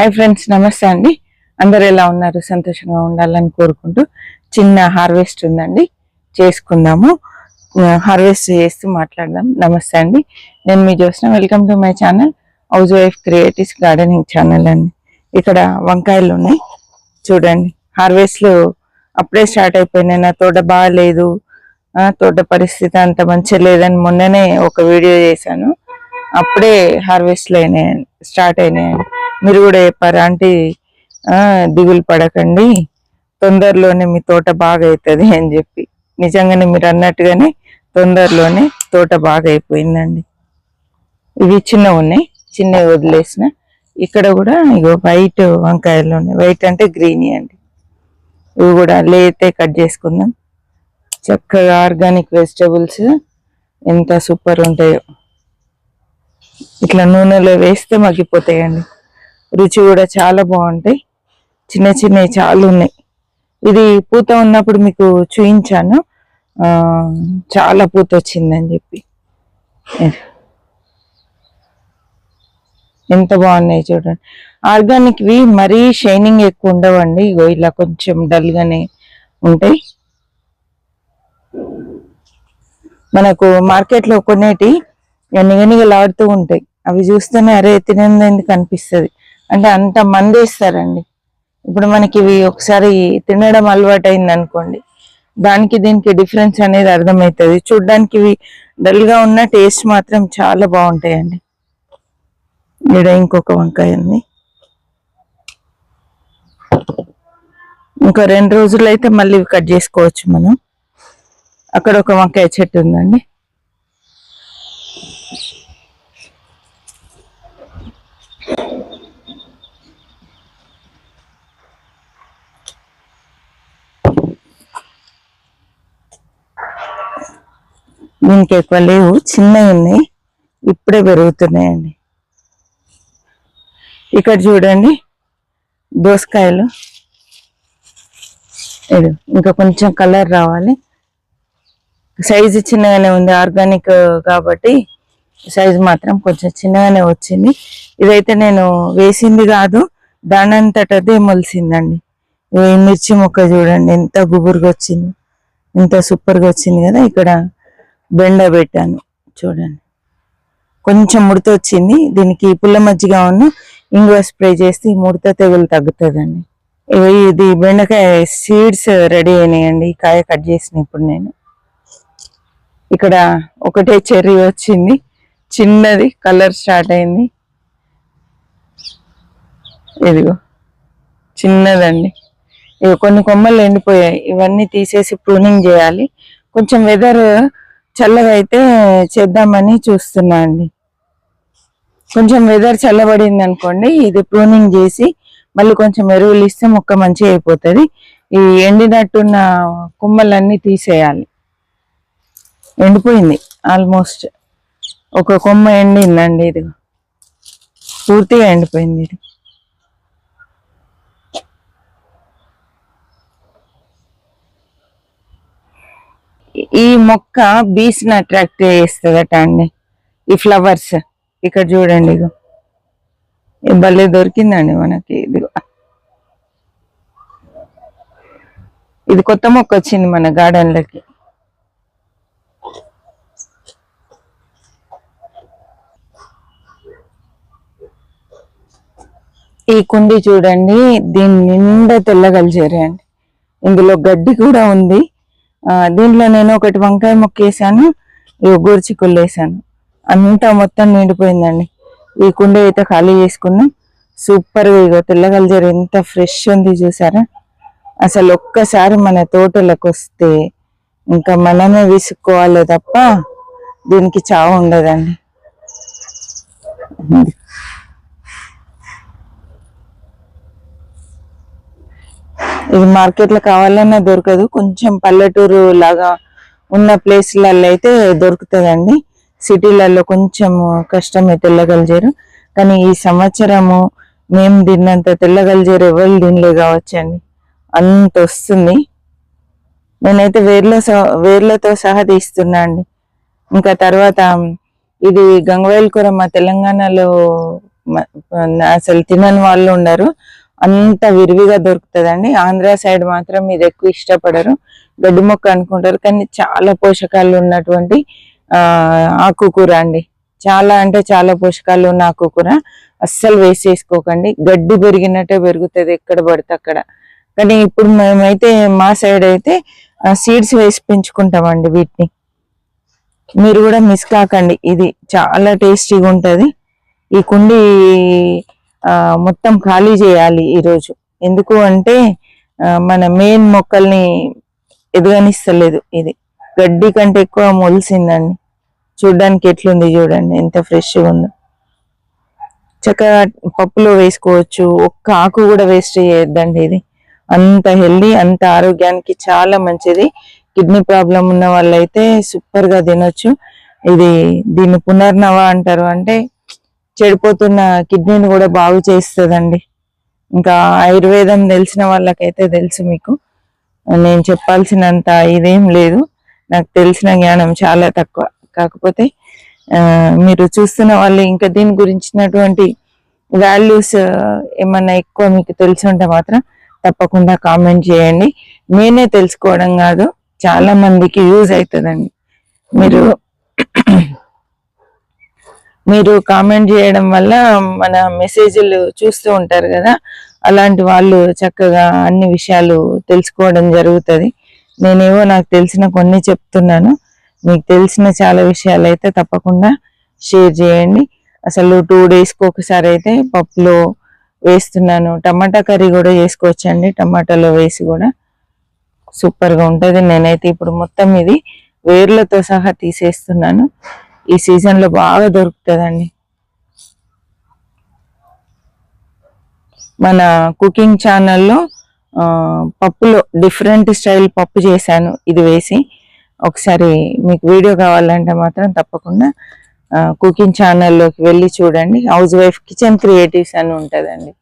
Hi friends నమస్తే అండి. అందరు ఎలా ఉన్నారు? సంతోషంగా ఉండాలని కోరుకుంటూ చిన్న హార్వెస్ట్ ఉందండి. చేసుకుందాము. హార్వెస్ట్ చేస్తూ మాట్లాడదాం. నమస్తే అండి. నేను మీ చూసిన welcome to my channel housewife creatives gardening channel అండి. ఇక్కడ వంకాయలు ఉన్నాయి. చూడండి. హార్వెస్ట్లు అప్పుడే స్టార్ట్ అయిపోయినాయి. నా తోట బాగాలేదు తోట పరిస్థితి అంత మంచిగా లేదని మొన్ననే ఒక వీడియో చేశాను. అప్పుడే హార్వెస్ట్లు అయినాయి. స్టార్ట్ అయినాయండి మీరు కూడా చెప్పారు? ఆంటీ దిగులు పడకండి. తొందరలోనే మీ తోట బాగా అవుతుంది అని చెప్పి. నిజంగానే మీరు అన్నట్టుగానే తొందరలోనే తోట బాగా అయిపోయిందండి ఇవి చిన్నవి ఉన్నాయి చిన్నవి వదిలేసిన. ఇక్కడ కూడా ఇగో వైట్ వంకాయలు ఉన్నాయి వైట్ అంటే గ్రీనీ అండి. ఇవి కూడా లేతే కట్ చేసుకుందాం. చక్కగా ఆర్గానిక్ వెజిటబుల్స్ ఎంత సూపర్ ఉంటాయో. ఇట్లా నూనెలో వేస్తే మగ్గిపోతాయండి. రుచి కూడా చాలా బాగుంటాయి. చిన్న చిన్నవి చాలా ఉన్నాయి. ఇది పూత ఉన్నప్పుడు మీకు చూయించాను. చాలా పూత వచ్చిందని చెప్పి. ఎంత బాగున్నాయి చూడండి. ఆర్గానిక్వి మరీ షైనింగ్ ఎక్కువ ఉండవండి. ఇగో ఇలా కొంచెం డల్గానే ఉంటాయి. మనకు మార్కెట్లో కొనేటి నిగనిగలాడుతూ ఉంటాయి. అవి చూస్తేనే అరే తినేందుకు అనిపిస్తుంది. అంటే అంత మందేస్తారండి ఇప్పుడు మనకి ఇవి ఒకసారి తినడం అలవాటు అయింది అనుకోండి. దానికి దీనికి డిఫరెన్స్ అనేది అర్థమవుతుంది చూడ్డానికి ఇవి డల్గా ఉన్న టేస్ట్ మాత్రం చాలా బాగుంటాయండి. ఇక్కడ ఇంకొక వంకాయ ఉంది. ఇంకో రెండు రోజులు అయితే మళ్ళీ ఇవి కట్ చేసుకోవచ్చు మనం. అక్కడ ఒక వంకాయ చెట్టు ఉందండి. దీనికి ఎక్కువ లేవు చిన్నవి ఉన్నాయి ఇప్పుడే పెరుగుతున్నాయండి. ఇక్కడ చూడండి దోసకాయలు. ఇది ఇంకా కొంచెం కలర్ రావాలి. సైజు చిన్నగానే ఉంది ఆర్గానిక్ కాబట్టి సైజు మాత్రం కొంచెం చిన్నగానే వచ్చింది. ఇదైతే నేను వేసింది కాదు దానంతటదే మొలిసిందండి. మిర్చి మొక్క చూడండి ఎంత గుబురుగా వచ్చింది. ఎంత సూపర్గా వచ్చింది కదా ఇక్కడ. బెండ పెట్టాను. చూడండి. కొంచెం ముడత వచ్చింది దీనికి పుల్ల మజ్జిగ ఉన్న ఇంగువ స్ప్రే చేస్తే ఈ ముడత తెగులు తగ్గుతుందండి. ఇది బెండకాయ సీడ్స్ రెడీ అయినాయండి. ఈ కాయ కట్ చేసిన ఇప్పుడు నేను. ఇక్కడ ఒకటే చెర్రీ వచ్చింది. చిన్నది కలర్ స్టార్ట్ అయింది. ఇదిగో. చిన్నదండి. ఇవి కొన్ని కొమ్మలు ఎండిపోయాయి. ఇవన్నీ తీసేసి ప్రూనింగ్ చేయాలి. కొంచెం వెదర్ చల్లగా అయితే చేద్దామని చూస్తున్నా అండి. కొంచెం వెదర్ చల్లబడింది అనుకోండి ఇది ప్రూనింగ్ చేసి మళ్ళీ కొంచెం ఎరువులు ఇస్తే మొక్క మంచిగా అయిపోతుంది. ఈ ఎండినట్టున్న కొమ్మలన్నీ తీసేయాలి. ఎండిపోయింది ఆల్మోస్ట్ ఒక కొమ్మ ఎండిందండి ఇది పూర్తిగా ఎండిపోయింది ఇది. ఈ మొక్క బీస్ని అట్రాక్ట్ చేస్తుందట అండి. ఈ ఫ్లవర్స్ ఇక్కడ చూడండి ఇగో. భలే దొరికిందండి మనకి. ఇది ఇది కొత్త మొక్క వచ్చింది మన గార్డెన్ లకి ఈ కుండి చూడండి దీని నిండా తెల్లగలిచేరే అండి. ఇందులో గడ్డి కూడా ఉంది. దీంట్లో నేను ఒకటి వంకాయ మొక్క వేసాను ఇవి గోరుచిక్కులు వేసాను. అంతా మొత్తం నిండిపోయిందండి. ఈ కుండ అయితే ఖాళీ చేసుకున్నాం. సూపర్గా ఇగో తెల్లగలిజేరు ఎంత ఫ్రెష్ ఉంది చూసారా? అసలు ఒక్కసారి మన తోటలకు వస్తే ఇంకా మనమే విసుక్కోవాలి తప్ప దీనికి చావు ఉండదండి. ఇది మార్కెట్లో కావాలన్నా దొరకదు. కొంచెం పల్లెటూరు లాగా ఉన్న ప్లేస్లలో అయితే దొరుకుతుందండి. సిటీలలో కొంచెం కష్టమే తెల్లగలిజేరు. కానీ ఈ సంవత్సరము మేము తిన్నంత తెల్లగలిజేరు ఎవరు తినలే కావచ్చండి. అంత వస్తుంది. నేనైతే వేర్ల సహ- వేర్లతో సహా తీస్తున్నా అండి ఇంకా తర్వాత ఇది గంగవేల్ కూర మా తెలంగాణలో అసలు తినని వాళ్ళు ఉండరు. అంత విరివిగా దొరుకుతుందండి. ఆంధ్ర సైడ్ మాత్రం ఇది ఎక్కువ ఇష్టపడరు. గడ్డి మొక్క అనుకుంటారు కానీ చాలా పోషకాలు ఉన్నటువంటి ఆ ఆకుకూర అండి. చాలా అంటే చాలా పోషకాలు ఉన్న ఆకుకూర అస్సలు వేస్ట్ చేసుకోకండి. గడ్డి పెరిగినట్టే పెరుగుతుంది ఎక్కడ పడితే అక్కడ. కానీ ఇప్పుడు మేమైతే మా సైడ్ అయితే సీడ్స్ వేసి పెంచుకుంటామండి వీటిని. మీరు కూడా మిస్ కాకండి. ఇది చాలా టేస్టీగా ఉంటుంది. ఈ కుండీ మొత్తం ఖాళీ చేయాలి ఈరోజు. ఎందుకు అంటే మన మెయిన్ మొక్కల్ని ఎదగనిస్తలేదు ఇది. గడ్డి కంటే ఎక్కువ మొలిసిందండి. చూడ్డానికి ఎట్లుంది చూడండి ఎంత ఫ్రెష్గా ఉందో. చక్కగా పప్పులో వేసుకోవచ్చు ఒక్క ఆకు కూడా వేస్ట్ చేయొద్దండి ఇది. అంత హెల్దీ అంత ఆరోగ్యానికి చాలా మంచిది. కిడ్నీ ప్రాబ్లం ఉన్న వాళ్ళైతే సూపర్గా తినొచ్చు. ఇది దీన్ని పునర్నవ అంటారు అంటే చెడిపోతున్న కిడ్నీని కూడా బాగు చేస్తుందండి. ఇంకా ఆయుర్వేదం తెలిసిన వాళ్ళకైతే తెలుసు మీకు. నేను చెప్పాల్సినంత ఇదేం లేదు. నాకు తెలిసిన జ్ఞానం చాలా తక్కువ. కాకపోతే మీరు చూస్తున్న వాళ్ళు ఇంకా దీని గురించినటువంటి వాల్యూస్ ఏమన్నా ఎక్కువ మీకు తెలిసి ఉంటే మాత్రం తప్పకుండా కామెంట్ చేయండి. నేనే తెలుసుకోవడం కాదు. చాలా మందికి యూజ్ అవుతుందండి. మీరు మీరు కామెంట్ చేయడం వల్ల మన మెసేజ్లు చూస్తూ ఉంటారు కదా. అలాంటి వాళ్ళు చక్కగా అన్ని విషయాలు తెలుసుకోవడం జరుగుతుంది. నేనేవో నాకు తెలిసిన కొన్ని చెప్తున్నాను. మీకు తెలిసిన చాలా విషయాలు అయితే తప్పకుండా షేర్ చేయండి. అసలు టూ డేస్కి ఒకసారి అయితే పప్పులో వేస్తున్నాను. టమాటా కర్రీ కూడా చేసుకోవచ్చండి. టమాటాలో వేసి కూడా సూపర్గా ఉంటుంది. నేనైతే ఇప్పుడు మొత్తం ఇది వేర్లతో సహా తీసేస్తున్నాను. ఈ సీజన్లో బాగా దొరుకుతుందండి. మన కుకింగ్ ఛానల్లో పప్పులో డిఫరెంట్ స్టైల్ పప్పు చేశాను ఇది వేసి. ఒకసారి మీకు వీడియో కావాలంటే మాత్రం తప్పకుండా కుకింగ్ ఛానల్లోకి వెళ్ళి చూడండి. హౌస్ వైఫ్ కిచెన్ క్రియేటివ్స్ అని ఉంటుందండి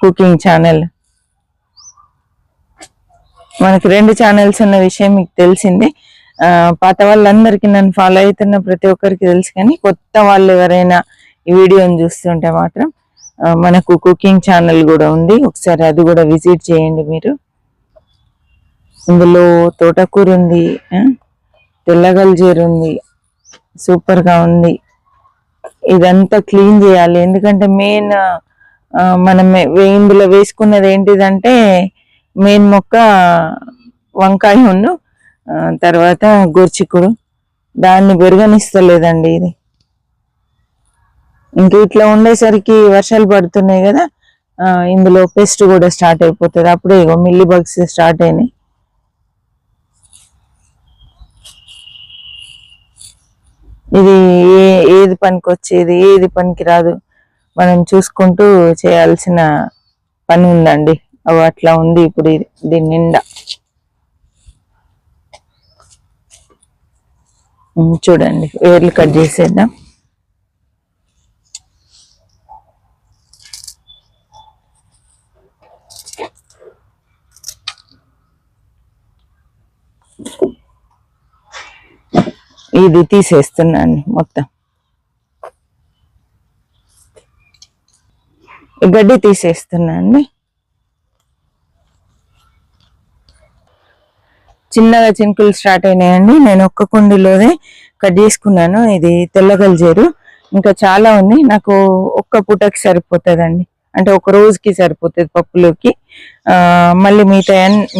కుకింగ్ ఛానల్ మనకి రెండు ఛానల్స్ ఉన్న విషయం మీకు తెలిసిందే. పాత వాళ్ళందరికీ నన్ను ఫాలో అవుతున్న ప్రతి ఒక్కరికి తెలుసు కానీ కొత్త వాళ్ళు ఎవరైనా ఈ వీడియోని చూస్తుంటే మాత్రం మనకు కుకింగ్ ఛానల్ కూడా ఉంది. ఒకసారి అది కూడా విజిట్ చేయండి మీరు. ఇందులో తోటకూర ఉంది తెల్లగల్జీర ఉంది సూపర్గా ఉంది. ఇదంతా క్లీన్ చేయాలి. ఎందుకంటే మెయిన్ మనం వే- ఇందులో వేసుకున్నది ఏంటిదంటే మెయిన్ మొక్క వంకాయ ఉన్ను. తర్వాత గోర్చిక్కుడు. దాన్ని పెరగనిస్తలేదండి ఇది. ఇంక ఇట్లా ఉండేసరికి వర్షాలు పడుతున్నాయి కదా ఇందులో పెస్ట్ కూడా స్టార్ట్ అయిపోతుంది. అప్పుడే ఇగో మిల్లీ బగ్స్ స్టార్ట్ అయినాయి. ఇది ఏ ఏది పనికి వచ్చేది ఏది పనికి రాదు మనం చూసుకుంటూ చేయాల్సిన పని ఉందండి. అవి అట్లా ఉంది ఇప్పుడు ఇది దీని నిండా. చూడండి వేర్లు కట్ చేసేద్దాం. ఇది తీసేస్తున్నాను మొత్తం. గడ్డి తీసేస్తున్నాను. చిన్నగా చినుకులు స్టార్ట్ అయినాయండి. నేను ఒక్క కుండీలోనే కట్ చేసుకున్నాను. ఇది తెల్లగల్జేరు ఇంకా చాలా ఉంది. నాకు ఒక్క పూటకి సరిపోతుందండి. అంటే ఒక రోజుకి సరిపోతుంది పప్పులోకి. మళ్ళీ మిగతా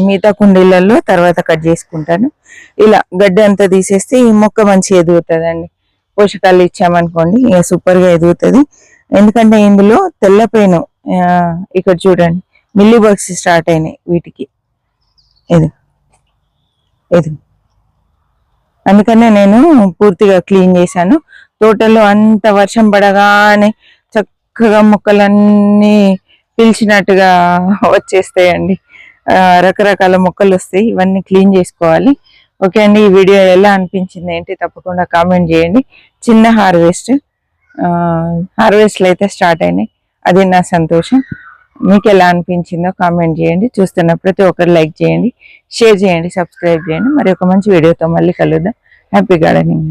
మిగతా కుండీలలో తర్వాత కట్ చేసుకుంటాను. ఇలా గడ్డి అంతా తీసేస్తే ఈ మొక్క మంచిగా ఎదుగుతుందండి. పోషకాలు ఇచ్చామనుకోండి ఇక సూపర్గా ఎదుగుతుంది. ఎందుకంటే ఇందులో తెల్ల పెను ఇక్కడ చూడండి. మిల్లీ బగ్స్ స్టార్ట్ అయినాయి వీటికి. ఇది. ఇది అందుకనే నేను పూర్తిగా క్లీన్ చేశాను. తోటలో అంత వర్షం పడగానే చక్కగా మొక్కలన్నీ పిలిచినట్టుగా వచ్చేస్తాయండి. రకరకాల మొక్కలు వస్తాయి. ఇవన్నీ క్లీన్ చేసుకోవాలి. ఓకే అండి ఈ వీడియో ఎలా అనిపించింది ఏంటి తప్పకుండా కామెంట్ చేయండి. చిన్న హార్వెస్ట్. హార్వెస్ట్లు అయితే స్టార్ట్ అయినాయి. అది నా సంతోషం. మీకు ఎలా అనిపించిందో కామెంట్ చేయండి. చూస్తున్న ప్రతి ఒక్కరు లైక్ చేయండి షేర్ చేయండి సబ్స్క్రైబ్ చేయండి. మరి ఒక మంచి వీడియోతో మళ్ళీ కలుద్దాం. Happy gardening